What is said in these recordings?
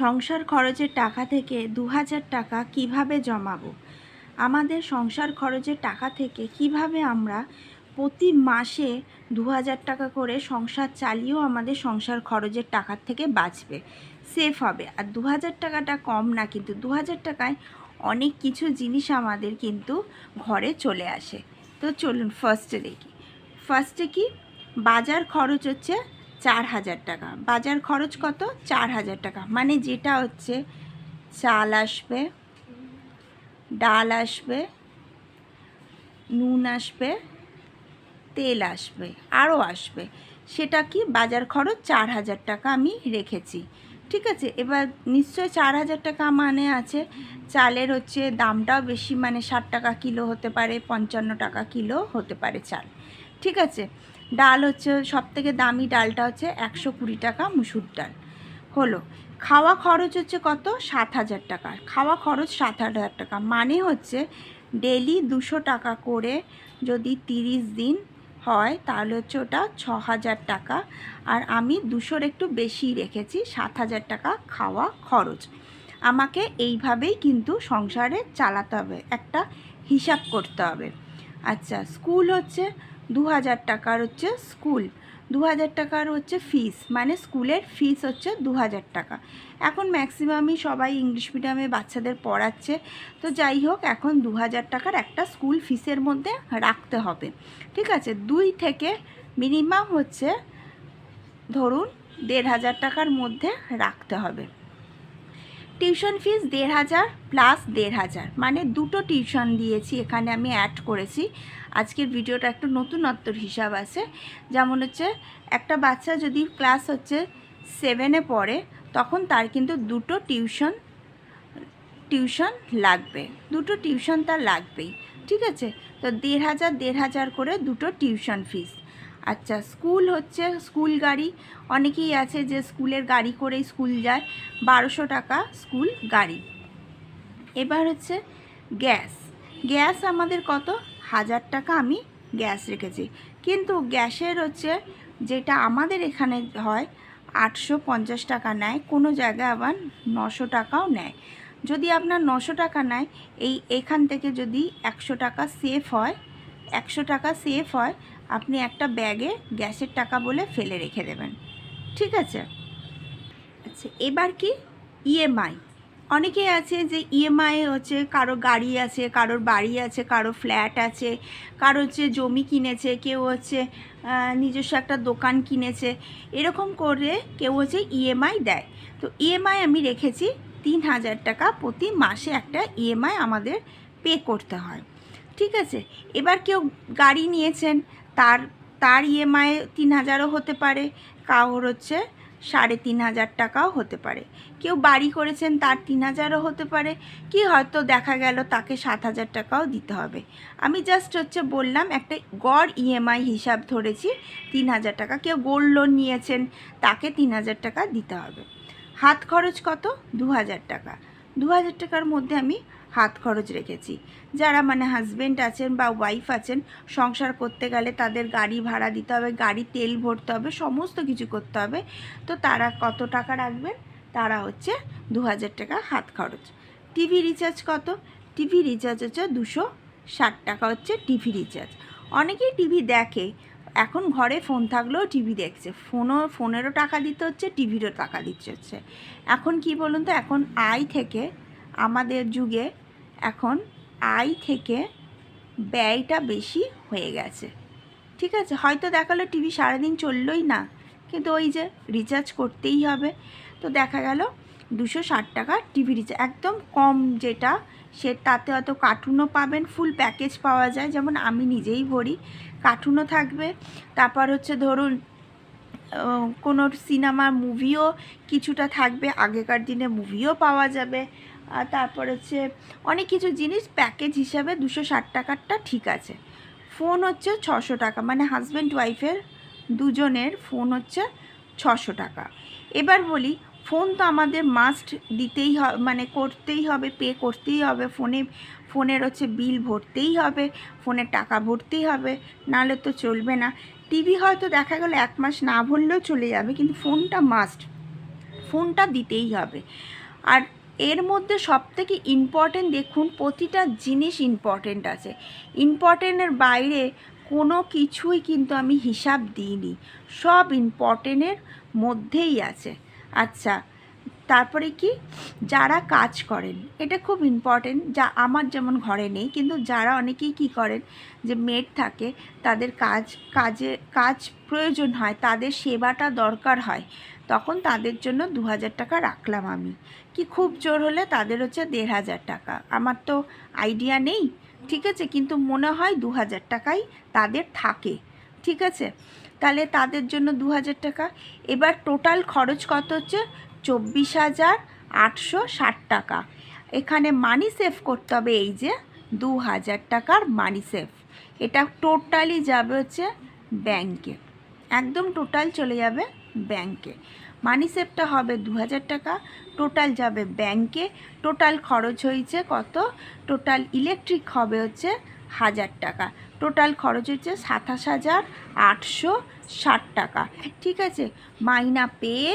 সংসার খরচের টাকা থেকে দু হাজার টাকা কীভাবে জমাবো? আমাদের সংসার খরচের টাকা থেকে কীভাবে আমরা প্রতি মাসে দু হাজার টাকা করে সংসার চালিয়েও আমাদের সংসার খরচের টাকার থেকে বাঁচবে? সেফ হবে। আর দু হাজার টাকাটা কম না, কিন্তু দু হাজার টাকায় অনেক কিছু জিনিস আমাদের কিন্তু ঘরে চলে আসে। তো চলুন ফার্স্টে দেখি। ফার্স্টে কি? বাজার খরচ হচ্ছে চার হাজার টাকা। বাজার খরচ কত? চার হাজার টাকা। মানে যেটা হচ্ছে, চাল আসবে, ডাল আসবে, নুন আসবে, তেল আসবে, আরও আসবে। সেটা কি? বাজার খরচ চার হাজার টাকা আমি রেখেছি। ঠিক আছে? এবার নিশ্চয় চার হাজার টাকা মানে আছে, চালের হচ্ছে দামটাও বেশি মানে ষাট টাকা কিলো হতে পারে, পঞ্চান্ন টাকা কিলো হতে পারে চাল। ঠিক আছে? ডাল হচ্ছে সব থেকে দামি ডালটা হচ্ছে একশো কুড়ি টাকা মুসুর ডাল। হলো, খাওয়া খরচ হচ্ছে কত? সাত হাজার টাকা। খাওয়া খরচ সাত হাজার টাকা। মানে হচ্ছে ডেলি দুশো টাকা করে যদি তিরিশ দিন হয়, তাহলে হচ্ছে ওটা ছ হাজার টাকা। আর আমি দুশোর একটু বেশি রেখেছি, সাত হাজার টাকা খাওয়া খরচ। আমাকে এইভাবেই কিন্তু সংসারে চালাতে হবে, একটা হিসাব করতে হবে। আচ্ছা স্কুল হচ্ছে দু হাজার টাকার হচ্ছে স্কুল। দু হাজার টাকার হচ্ছে ফিস মানে স্কুলের ফিস হচ্ছে দু হাজার টাকা। এখন ম্যাক্সিমামই সবাই ইংলিশ মিডিয়ামে বাচ্চাদের পড়াচ্ছে। তো যাই হোক, এখন দু হাজার টাকার একটা স্কুল ফিসের মধ্যে রাখতে হবে। ঠিক আছে? দুই থেকে মিনিমাম হচ্ছে ধরুন দেড় হাজার টাকার মধ্যে রাখতে হবে। টিউশন ফিস দেড় হাজার প্লাস দেড় হাজার। মানে দুটো টিউশন দিয়েছি, এখানে আমি অ্যাড করেছি। আজকের ভিডিওটা একটু নতুনত্বর হিসাব আছে। যেমন হচ্ছে, একটা বাচ্চা যদি ক্লাস হচ্ছে সেভেনে পড়ে, তখন তার কিন্তু দুটো টিউশন টিউশন লাগবে। দুটো টিউশন তার লাগবেই, ঠিক আছে? তো দেড় হাজার দেড় হাজার করে দুটো টিউশন ফিস। আচ্ছা স্কুল হচ্ছে স্কুল গাড়ি। অনেকেই আছে যে স্কুলের গাড়ি করেই স্কুল যায়। বারোশো টাকা স্কুল গাড়ি। এবার হচ্ছে গ্যাস। গ্যাস আমাদের কত? হাজার টাকা আমি গ্যাস রেখেছি। কিন্তু গ্যাসের হচ্ছে যেটা আমাদের এখানে হয়, আটশো পঞ্চাশ টাকা নেয়। কোনো জায়গায় আবার নশো টাকাও নেয়। যদি আপনার নশো টাকা নেয়, এই এখান থেকে যদি একশো টাকা সেফ হয়, একশো টাকা সেফ হয় আপনি একটা ব্যাগে গ্যাসের টাকা বলে ফেলে রেখে দেবেন। ঠিক আছে? আচ্ছা এবার কি? ইএমআই অনেকে আছে যে ইএমআই হচ্ছে কারও গাড়ি আছে, কারোর বাড়ি আছে, কারও ফ্ল্যাট আছে, কারও হচ্ছে জমি কিনেছে, কেউ হচ্ছে নিজস্ব একটা দোকান কিনেছে। এরকম করে কেউ হচ্ছে ইএমআই দেয়। তো ইএমআই আমি রেখেছি, তিন হাজার টাকা প্রতি মাসে একটা ইএমআই আমাদের পে করতে হয়। ঠিক আছে? এবার কেউ গাড়ি নিয়েছেন তার তার ইএমআই তিন হাজারও হতে পারে, কারোর হচ্ছে সাড়ে তিন হাজার টাকাও হতে পারে। কেউ বাড়ি করেছেন, তার তিন হাজারও হতে পারে, কি হয়তো দেখা গেল তাকে সাত হাজার টাকাও দিতে হবে। আমি জাস্ট হচ্ছে বললাম, একটা গড় ইএমআই হিসাব ধরেছি, তিন হাজার টাকা। কেউ গোল্ড লোন নিয়েছেন, তাকে তিন হাজার টাকা দিতে হবে। হাত খরচ কত? দু হাজার টাকা। দু হাজার টাকার মধ্যে আমি হাত খরচ রেখেছি। যারা মানে হাজব্যান্ড আছেন বা ওয়াইফ আছেন, সংসার করতে গেলে তাদের গাড়ি ভাড়া দিতে হবে, গাড়ি তেল ভরতে হবে, সমস্ত কিছু করতে হবে। তো তারা কত টাকা রাখবেন? তারা হচ্ছে দু হাজার টাকা হাত খরচ। টিভি রিচার্জ কত? টিভি রিচার্জ হচ্ছে দুশো ষাট টাকা হচ্ছে টিভি রিচার্জ অনেকেই টিভি দেখে। এখন ঘরে ফোন থাকলেও টিভি দেখছে। ফোনও ফোনেরও টাকা দিতে হচ্ছে টিভিরও টাকা দিতে হচ্ছে। এখন কি বলুন তো? এখন আই থেকে আমাদের যুগে এখন আয় থেকে ব্যয়টা বেশি হয়ে গেছে। ঠিক আছে? হয়তো দেখাল টিভি সারাদিন চললোই না, কিন্তু ওই যে রিচার্জ করতেই হবে। তো দেখা গেল দুশো ষাট টাকা টিভি রিচার্জ একদম কম যেটা, সে তাতে হয়তো কার্টুনও পাবেন ফুল প্যাকেজ পাওয়া যায়। যেমন আমি নিজেই ভরি কার্টুনও থাকবে। তারপর হচ্ছে ধরুন কোনো সিনেমার মুভিও কিছুটা থাকবে, আগেকার দিনে মুভিও পাওয়া যাবে। আর তারপর হচ্ছে অনেক কিছু জিনিস প্যাকেজ হিসাবে দুশো ষাট টাকারটা ঠিক আছে। ফোন হচ্ছে ছশো টাকা মানে হাজব্যান্ড ওয়াইফের দুজনের ফোন হচ্ছে ছশো টাকা। এবার বলি ফোন তো আমাদের মাস্ট দিতেই হবে মানে করতেই হবে পে করতেই হবে ফোনে ফোনের হচ্ছে বিল ভরতেই হবে ফোনের টাকা ভরতেই হবে, নাহলে তো চলবে না। টিভি হয়তো দেখা গেল এক মাস না ভরলেও চলে যাবে, কিন্তু ফোনটা মাস্ট ফোনটা দিতেই হবে। আর এর মধ্যে সবথেকে ইম্পর্টেন্ট দেখুন, প্রতিটা জিনিস ইম্পর্টেন্ট আছে। ইম্পর্টেন্টের বাইরে কোনো কিছুই কিন্তু আমি হিসাব দিইনি। সব ইম্পর্টেন্টের মধ্যেই আছে। আচ্ছা তারপরে কি? যারা কাজ করেন, এটা খুব ইম্পর্টেন্ট যা আমার যেমন ঘরে নেই, কিন্তু যারা অনেকেই কি করেন, যে মেড থাকে, তাদের কাজ, কাজে, কাজ প্রয়োজন হয়, তাদের সেবাটা দরকার হয়, তখন তাদের জন্য দু হাজার টাকা রাখলাম আমি। কি খুব জোর হলে তাদের হচ্ছে দেড় হাজার টাকা। আমার তো আইডিয়া নেই, ঠিক আছে, কিন্তু মনে হয় দু হাজার টাকাই তাদের থাকে, ঠিক আছে? তাহলে তাদের জন্য দু হাজার টাকা। এবার টোটাল খরচ কত হচ্ছে? চব্বিশ হাজার আটশো ষাট টাকা। এখানে মানি সেভ করতে হবে এই যে দু হাজার টাকার মানি সেভ এটা টোটালি যাবে হচ্ছে ব্যাংকে একদম টোটাল চলে যাবে ব্যাংকে মানি সেভটা হবে দু হাজার টাকা টোটাল যাবে ব্যাংকে টোটাল খরচ হয়েছে কত? টোটাল ইলেকট্রিক হবে হচ্ছে হাজার টাকা। টোটাল খরচ হচ্ছে সাতাশ হাজার আটশো ষাট টাকা। ঠিক আছে? মাইনা পেয়ে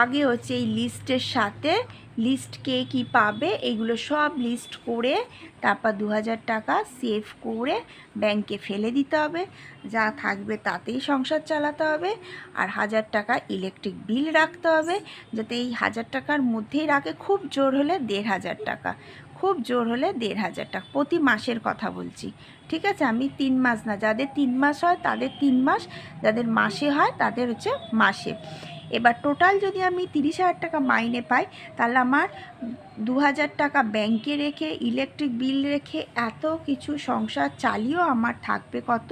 আগে হচ্ছে এই লিস্টের সাথে লিস্ট কে কী পাবে, এগুলো সব লিস্ট করে তারপর দু হাজার টাকা সেভ করে ব্যাংকে ফেলে দিতে হবে। যা থাকবে তাতেই সংসার চালাতে হবে। আর হাজার টাকা ইলেকট্রিক বিল রাখতে হবে। যাতে এই হাজার টাকার মধ্যেই রাখে, খুব জোর হলে দেড় হাজার টাকা। খুব জোর হলে দেড় হাজার টাকা। প্রতি মাসের কথা বলছি। ঠিক আছে? আমি তিন মাস না, যাদের তিন মাস হয় তাদের তিন মাস, যাদের মাসে হয় তাদের হচ্ছে মাসে। এবার টোটাল যদি আমি তিরিশ হাজার টাকা মাইনে পাই, তাহলে আমার দু হাজার টাকা ব্যাংকে রেখে ইলেকট্রিক বিল রেখে এত কিছু সংসার চালিয়েও আমার থাকবে কত?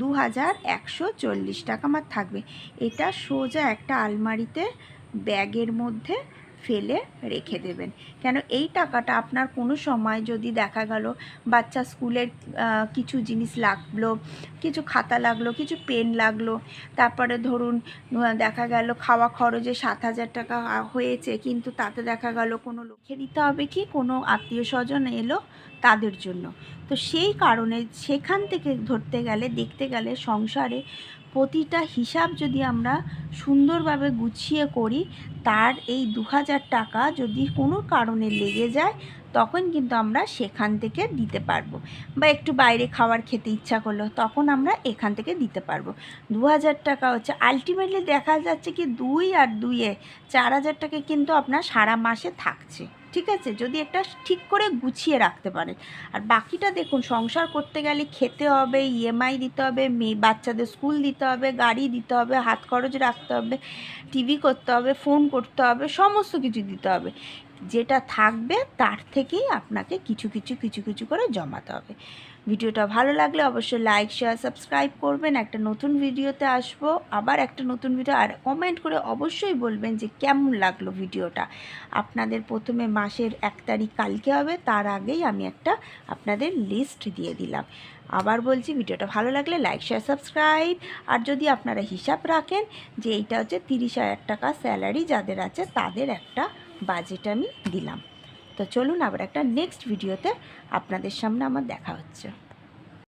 দু হাজার একশো চল্লিশ টাকা আমার থাকবে। এটা সোজা একটা আলমারিতে ব্যাগের মধ্যে ফেলে রেখে দেবেন। কেন এই টাকাটা আপনার কোনো সময় যদি দেখা গেল বাচ্চা স্কুলের কিছু জিনিস লাগল, কিছু খাতা লাগল, কিছু পেন লাগল, তারপরে ধরুন দেখা গেল খাওয়া খরচে সাত হাজার টাকা হয়েছে, কিন্তু তাতে দেখা গেল কোনো লোককে দিতে হবে কি? কোনো আত্মীয় স্বজন এলো তাদের জন্য। তো সেই কারণে সেখান থেকে ধরতে গেলে, দেখতে গেলে সংসারে প্রতিটা হিসাব যদি আমরা সুন্দরভাবে গুছিয়ে করি, তার এই দু হাজার টাকা যদি কোনো কারণে লেগে যায়, তখন কিন্তু আমরা সেখান থেকে দিতে পারব। বা একটু বাইরে খাবার খেতে ইচ্ছা করল, তখন আমরা এখান থেকে দিতে পারব। দু হাজার টাকা হচ্ছে আলটিমেটলি দেখা যাচ্ছে কি দুই আর দুইয়ে, চার হাজার টাকা কিন্তু আপনার সারা মাসে থাকছে। ঠিক আছে? যদি একটা ঠিক করে গুছিয়ে রাখতে পারেন। আর বাকিটা দেখুন, সংসার করতে গেলে খেতে হবে ইএমআই দিতে হবে, মেয়ে, বাচ্চাদের স্কুল দিতে হবে, গাড়ি দিতে হবে, হাত খরচ রাখতে হবে, টিভি করতে হবে, ফোন করতে হবে, সমস্ত কিছু দিতে হবে। যেটা থাকবে তার থেকেই আপনাকে কিছু কিছু কিছু কিছু করে জমাতে হবে। ভিডিওটা ভালো লাগলে অবশ্যই লাইক শেয়ার সাবস্ক্রাইব করবেন। একটা নতুন ভিডিওতে আসব। আবার একটা নতুন ভিডিও আর কমেন্ট করে অবশ্যই বলবেন যে কেমন লাগল ভিডিওটা। আপনাদের প্রথমে মাসের এক তারিখ কালকে হবে, তার আগেই আমি একটা আপনাদের লিস্ট দিয়ে দিলাম। আবার বলছি, ভিডিওটা ভালো লাগলে লাইক শেয়ার সাবস্ক্রাইব আর যদি আপনারা হিসাব রাখেন যে এইটা হচ্ছে তিরিশ হাজার টাকা স্যালারি যাদের আছে, তাদের একটা বাজেট আমি দিলাম। তো চলুন আবার একটা নেক্সট ভিডিওতে আপনাদের সামনে আমার দেখা হচ্ছে।